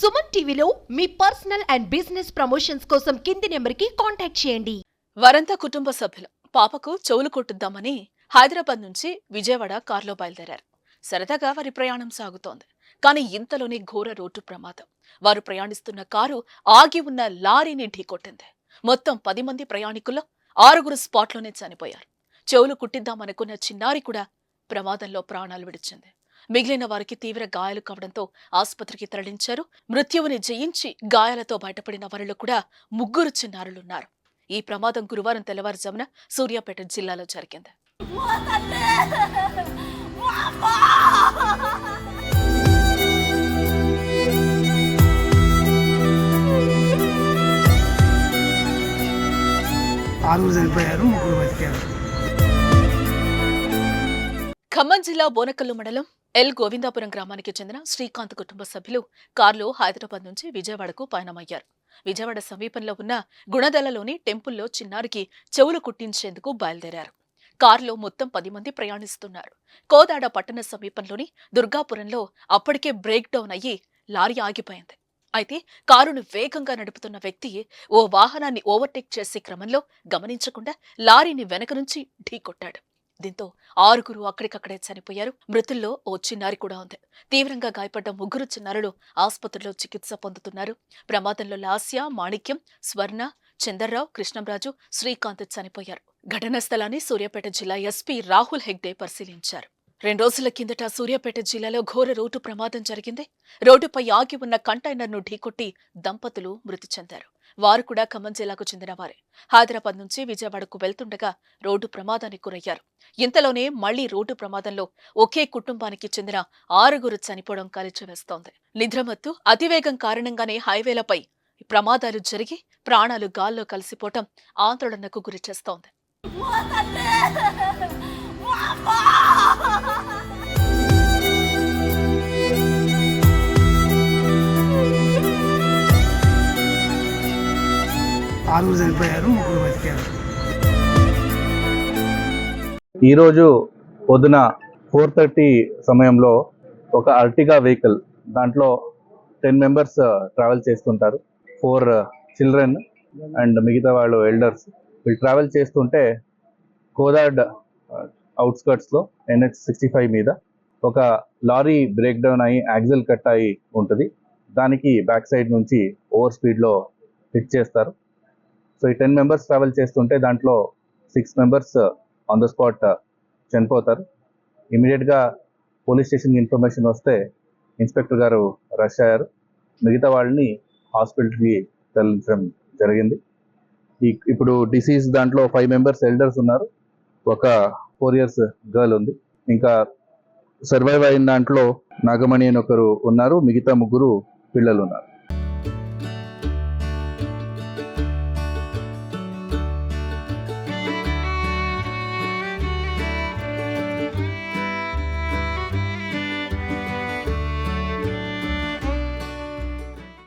సుమన్ టీవీలో మీ personal and business promotions కోసం కింది నెంబర్కి కాంటాక్ట్ చేయండి. వరంత కుటుంబ సభ్యులు పాపకు చెవులు కొట్టుద్దామని హైదరాబాద్ నుంచి విజయవాడ కారులో బయలుదేరారు. సరదాగా వారి ప్రయాణం సాగుతోంది. కానీ ఇంతలోనే ఘోర రోడ్డు ప్రమాదం. వారు ప్రయాణిస్తున్న కారు ఆగి ఉన్న లారీని ఢీకొట్టింది. మొత్తం పది మంది ప్రయాణికుల్లో ఆరుగురు స్పాట్లోనే చనిపోయారు. చెవులు కుట్టిద్దామనుకున్న చిన్నారి కూడా ప్రమాదంలో ప్రాణాలు విడిచింది. మిగిలిన వారికి తీవ్ర గాయాలు కావడంతో ఆసుపత్రికి తరలించారు. మృత్యువుని జయించి గాయాలతో బయటపడిన వారిలో కూడా ముగ్గురు చిన్నారులున్నారు. ఈ ప్రమాదం గురువారం తెల్లవారుజామున సూర్యాపేట జిల్లాలో జరిగింది. ఆరుగురు చనిపోయారు ముగ్గురు బతికారు. ఖమ్మం జిల్లా బోనకల్లు మండలం ఎల్ గోవిందాపురం గ్రామానికి చెందిన శ్రీకాంత్ కుటుంబ సభ్యులు కారులో హైదరాబాద్ నుంచి విజయవాడకు పయనమయ్యారు. విజయవాడ సమీపంలో ఉన్న గుణదలలోని టెంపుల్లో చిన్నారికి చెవులు కుట్టించేందుకు బయలుదేరారు. కారులో మొత్తం పది మంది ప్రయాణిస్తున్నారు. కోదాడ పట్టణ సమీపంలోని దుర్గాపురంలో అప్పటికే బ్రేక్ డౌన్ అయ్యి లారీ ఆగిపోయింది. అయితే కారును వేగంగా నడుపుతున్న వ్యక్తి ఓ వాహనాన్ని ఓవర్టేక్ చేసే క్రమంలో గమనించకుండా లారీని వెనక నుంచి ఢీకొట్టాడు. దీంతో ఆరుగురు అక్కడికక్కడే చనిపోయారు. మృతుల్లో ఓ చిన్నారి కూడా ఉంది. తీవ్రంగా గాయపడ్డ ముగ్గురు చిన్నారులు ఆసుపత్రిలో చికిత్స పొందుతున్నారు. ప్రమాదంలో లాస్య మాణిక్యం స్వర్ణ చందర్రావు కృష్ణంరాజు శ్రీకాంత్ చనిపోయారు. ఘటనా స్థలాన్ని సూర్యాపేట జిల్లా ఎస్పీ రాహుల్ హెగ్డే పరిశీలించారు. రెండు రోజుల కిందట సూర్యాపేట జిల్లాలో ఘోర రోడ్డు ప్రమాదం జరిగింది. రోడ్డుపై ఆగి ఉన్న కంటైనర్ను ఢీకొట్టి దంపతులు మృతి చెందారు. వారు కూడా ఖమ్మం జిల్లాకు చెందినవారే. హైదరాబాద్ నుంచి విజయవాడకు వెళ్తుండగా రోడ్డు ప్రమాదానికి గురయ్యారు. ఇంతలోనే మళ్ళీ రోడ్డు ప్రమాదంలో ఒకే కుటుంబానికి చెందిన ఆరుగురు చనిపోవడం కలిచివేస్తోంది. నిద్రమత్తు అతివేగం కారణంగానే హైవేలపై ప్రమాదాలు జరిగి ప్రాణాలు గాల్లో కలిసిపోవటం ఆందోళనకు గురిచేస్తోంది. ఆరుగురు చనిపోయారు ముగ్గురు బతికారు. ఈరోజు పొద్దున ఫోర్ థర్టీ సమయంలో ఒక అర్టిగా వెహికల్ దాంట్లో టెన్ మెంబర్స్ uh, ట్రావెల్ చేస్తుంటారు. ఫోర్ చిల్డ్రన్ అండ్ మిగతా వాళ్ళు ఎల్డర్స్ వీళ్ళు ట్రావెల్ చేస్తుంటే కోదాడ్ uh, అవుట్స్కర్ట్స్లో ఎన్హెచ్ సిక్స్టీ ఫైవ్ మీద ఒక లారీ బ్రేక్ డౌన్ అయ్యి యాక్సిల్ కట్ అయి ఉంటుంది. దానికి బ్యాక్ సైడ్ నుంచి ఓవర్ స్పీడ్లో హిట్ చేస్తారు. సో ఈ టెన్ మెంబర్స్ ట్రావెల్ చేస్తుంటే దాంట్లో six members on the spot చనిపోతారు. ఇమీడియట్గా పోలీస్ స్టేషన్కి ఇన్ఫర్మేషన్ వస్తే ఇన్స్పెక్టర్ గారు రష్ అయ్యారు. మిగతా వాళ్ళని హాస్పిటల్కి తరలించడం జరిగింది. ఇప్పుడు డిసీజ్ దాంట్లో ఫైవ్ మెంబర్స్ ఎల్డర్స్ ఉన్నారు. ఒక ఫోర్ ఇయర్స్ గర్ల్ ఉంది. ఇంకా సర్వైవ్ అయిన దాంట్లో నాగమణి అని ఒకరు ఉన్నారు. మిగతా ముగ్గురు పిల్లలు ఉన్నారు.